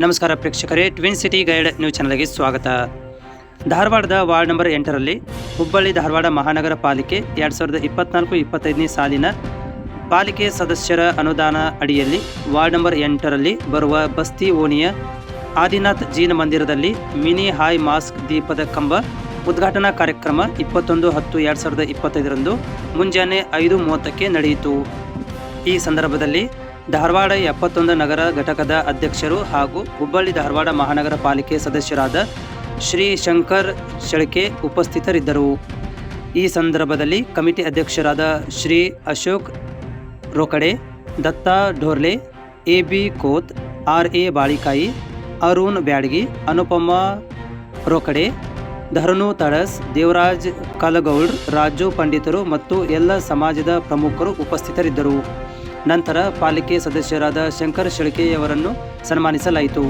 ನಮಸ್ಕಾರ ಪ್ರೇಕ್ಷಕರೇ twin city guide news ಚಾನಲ್ಗೆ ಸ್ವಾಗತ. ಧಾರವಾಡದ ವಾರ್ಡ್ ನಂಬರ್ ಎಂಟರಲ್ಲಿ ಹುಬ್ಬಳ್ಳಿ ಧಾರವಾಡ ಮಹಾನಗರ ಪಾಲಿಕೆ ಎರಡು ಸಾವಿರದ ಇಪ್ಪತ್ನಾಲ್ಕು ಇಪ್ಪತ್ತೈದನೇ ಸಾಲಿನ ಪಾಲಿಕೆ ಸದಸ್ಯರ ಅನುದಾನ ಅಡಿಯಲ್ಲಿ ವಾರ್ಡ್ ನಂಬರ್ ಎಂಟರಲ್ಲಿ ಬರುವ ಬಸ್ತಿ ಓಣಿಯ ಆದಿನಾಥ್ ಜೀನ ಮಂದಿರದಲ್ಲಿ ಮಿನಿ ಹಾಯ್ ಮಾಸ್ಕ್ ದೀಪದ ಕಂಬ ಉದ್ಘಾಟನಾ ಕಾರ್ಯಕ್ರಮ ಇಪ್ಪತ್ತೊಂದು ಹತ್ತು ಎರಡು ಸಾವಿರದ ಇಪ್ಪತ್ತೈದರಂದು ಮುಂಜಾನೆ ಐದು ಮೂವತ್ತಕ್ಕೆ ನಡೆಯಿತು. ಈ ಸಂದರ್ಭದಲ್ಲಿ ಧಾರವಾಡ ಎಪ್ಪತ್ತೊಂದು ನಗರ ಘಟಕದ ಅಧ್ಯಕ್ಷರು ಹಾಗೂ ಹುಬ್ಬಳ್ಳಿ ಧಾರವಾಡ ಮಹಾನಗರ ಪಾಲಿಕೆ ಸದಸ್ಯರಾದ ಶ್ರೀ ಶಂಕರ್ ಶೆಳಕೆ ಉಪಸ್ಥಿತರಿದ್ದರು. ಈ ಸಂದರ್ಭದಲ್ಲಿ ಕಮಿಟಿ ಅಧ್ಯಕ್ಷರಾದ Shri Ashok Rokade, Datta Dhorle A B Kot, R A Balikai, Arun Byadagi, Anupama Rokade, Dharanu Tadas, Devaraj Kalagoud, Raju ಪಂಡಿತರು ಮತ್ತು ಎಲ್ಲ ಸಮಾಜದ ಪ್ರಮುಖರು ಉಪಸ್ಥಿತರಿದ್ದರು. ನಂತರ ಪಾಲಿಕೆ ಸದಸ್ಯರಾದ ಶಂಕರ್ ಶೆಳಕೆಯವರನ್ನು ಸನ್ಮಾನಿಸಲಾಯಿತು.